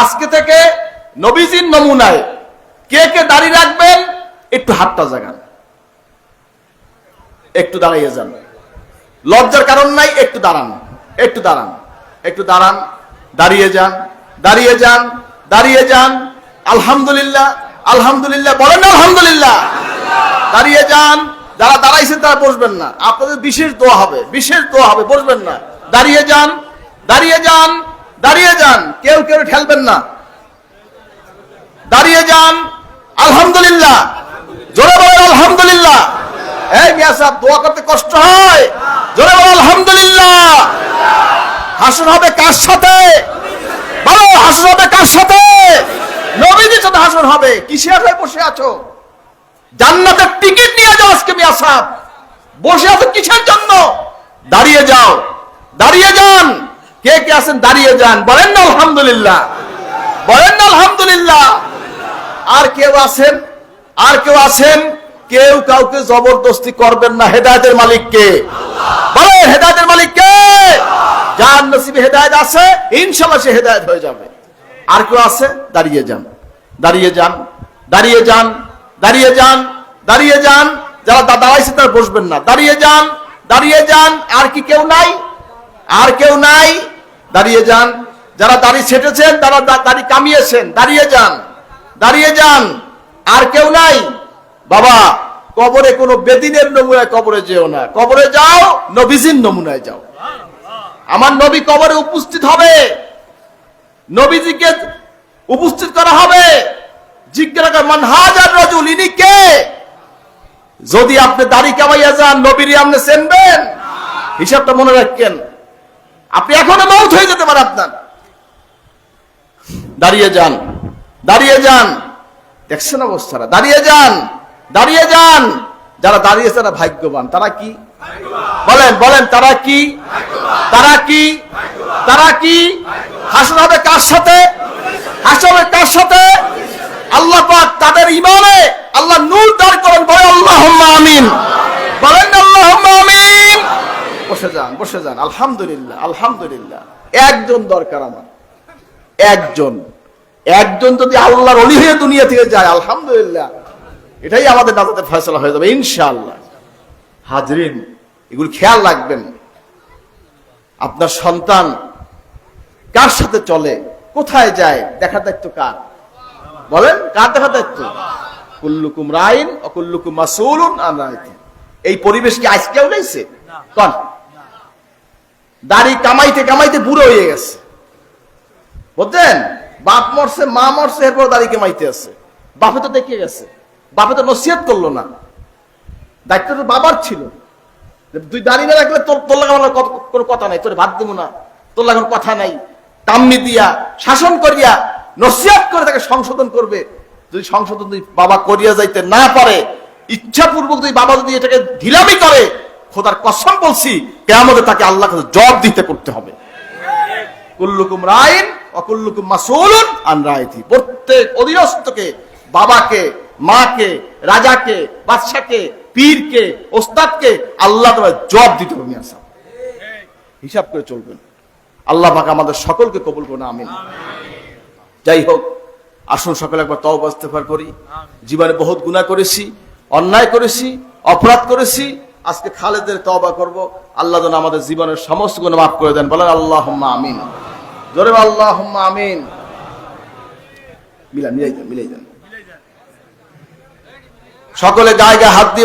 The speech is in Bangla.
আজকে থেকে নবীজির নমুনায় কে কে দাঁড়িয়ে রাখবেন, একটু হাতটা জাগান। একটু দাঁড়িয়ে যান। লজ্জার কারণ নাই, একটু দাঁড়ান একটু দাঁড়ান একটু দাঁড়ান, দাঁড়িয়ে যান দাঁড়িয়ে যান দাঁড়িয়ে যান। আলহামদুলিল্লাহ আলহামদুলিল্লাহ, বলেন আলহামদুলিল্লাহ। দাঁড়িয়ে যান, যারা দাঁড়াইছেন তারা বসবেন না। আপনাদের বিশেষ দোয়া হবে, বিশেষ দোয়া হবে, বসবেন না। দাঁড়িয়ে যান দাঁড়িয়ে যান দাঁড়িয়ে যান, কেউ কেউ ঠেলবেন না। দাঁড়িয়ে যান, আলহামদুলিল্লাহ। জোরে বলেন আলহামদুলিল্লাহ। এই মিয়া সাহেব, দোয়া করতে কষ্ট হয়। জোরে বলেন আলহামদুলিল্লাহ। হাসন হবে কার সাথে? বলো হাসন হবে কার সাথে? নবীজির সাথে হাসন হবে। কিসের হয়ে বসে আছো? জান্নাতের টিকিট নিয়ে যাও আজকে মিয়া সাহেব। বসে আছো কিসের জন্য? দাঁড়িয়ে যাও। দাঁড়িয়ে যান। কে কে আছেন? দাঁড়িয়ে যান। বলেন না, আলহামদুলিল্লাহ। বলেন না, আলহামদুলিল্লাহ। আর কেউ আছেন? আর কেউ আছেন? কেউ কাউকে জবরদস্তি করবেন না হেদায়তের মালিক কে বলে হেদায়তের মালিক কে যার নসিবে হেদায়ত আছে ইনশাল্লাহ সে হেদায়ত হয়ে যাবে। আর কেউ আছে? দাঁড়িয়ে যান। দাঁড়িয়ে যান। দাঁড়িয়ে যান। দাঁড়িয়ে যান। দাঁড়িয়ে যান। যারা দাঁড়াইছে তারা বসবেন না। দাঁড়িয়ে যান। দাঁড়িয়ে যান। আর কি কেউ নাই? আর কেউ নাই? দাঁড়িয়ে যান। যারা দাড়ি ছেটেছেন, তারা দাড়ি কামিয়েছেন। দাঁড়িয়ে যান। দাঁড়িয়ে যান। আর কেউ নাই। বাবা, কবরে কোনো বেদিনের নমুনায় কবরে যেও না। কবরে যাও, নবীজির নমুনায় যাও। আমার নবী কবরে উপস্থিত হবে। নবীজিকে উপস্থিত করা হবে। জিজ্ঞাসা মান হাজার রজুল যদি আপনি দাড়ি কামাইয়া যান, নবীর আপনি চেনবেন। হিসাবটা মনে রাখেন। আপনি এখনও মৌত হয়ে যেতে পারে আপনার। দাঁড়িয়ে যান দাঁড়িয়ে যান। দেখছেন অবস্থাটা? দাঁড়িয়ে যান দাঁড়িয়ে যান। যারা দাঁড়িয়েছে তারা ভাগ্যবান। তারা কি? বলেন বলেন, তারা কি? তারা কি? তারা কি? হাসন হবে কার সাথে? হাসন হবে কার সাথে? আল্লাহ পাক তাদের ইমানে আল্লাহ নূর দাঁড় করেন বলে আল্লাহ আমিন বলেন আল্লাহ আমিন বসে যান বসে যান। আলহামদুলিল্লাহ আলহামদুলিল্লাহ। একজন দরকার আমার। একজন। একজন যদি আল্লাহর অলি হয়ে দুনিয়া থেকে যায় আলহামদুলিল্লাহ। এটাই আমাদের নাজাতের ফয়সলা হয়ে যাবে ইনশাআল্লাহ। হাজরিন এগুলো খেয়াল রাখবেন। আপনার সন্তান কার সাথে চলে? কোথায় যায়? দেখার দায়িত্ব কার? বলেন কার দেখার দায়িত্ব? কুল্লুকুম রাইন অকুল্লুকুম মাসুলুন আন এই পরিবেশ কি আজকেও নেইছে কন? দাড়ি কামাইতে কামাইতে বুড়ো হয়ে গেছে। বুঝছেন বাপ মরছে, মা মরছে, এরপর দাড়ি কামাইতে আছে। বাপে তো দেখে গেছে। বাপে তো নসিহত করল না। দায়িত্ব তো বাবার ছিল। তুই দাঁড়িয়ে না রাখলে তোর তোর লাগা আমার কোনো কথা নাই। তোর ভাত দেবো না। তোর লাগার কথা নাই। কাম্মি দিয়া, শাসন করিয়া, নসিহত করে তাকে সংশোধন করবে। যদি সংশোধন বাবা করিয়া যাইতে না পারে, ইচ্ছাপূর্বক যদি বাবা যদি এটাকে ঢিলামি করে খোদার কসম বলছি কেমন তাকে আল্লাহ জব দিতে করতে হবে। কুল্লুকুম রাইন অকুল্লুকুম মাসুলুন আন রায়তি। প্রত্যেক অধীনস্থকে, বাবাকে, মাকে, রাজাকে, বাদশাকে, পীরকে, ওস্তাদকে আল্লাহ তাআলা জব দিতে হবে, মিয়া। হিসাব করে চলবেন। আল্লাহ পাক আমাদের সকলকে কবুল করুন, আমিন। যাই হোক, আসুন সকালে একবার তওবা ইস্তেগফার করি। জীবনে বহুত গুনাহ করেছি, অন্যায় করেছি, অপরাধ করেছি আজকে খালেদের তবা করব। আল্লাহ যেন আমাদের জীবনের সমস্ত গুণ মাফ করে দেন। বলেন আল্লাহ আমিন। জোরে আল্লাহ আমিন। মিলা মিলাই যান মিলাই যান সকলে গায়ে গায়ে হাত দিয়ে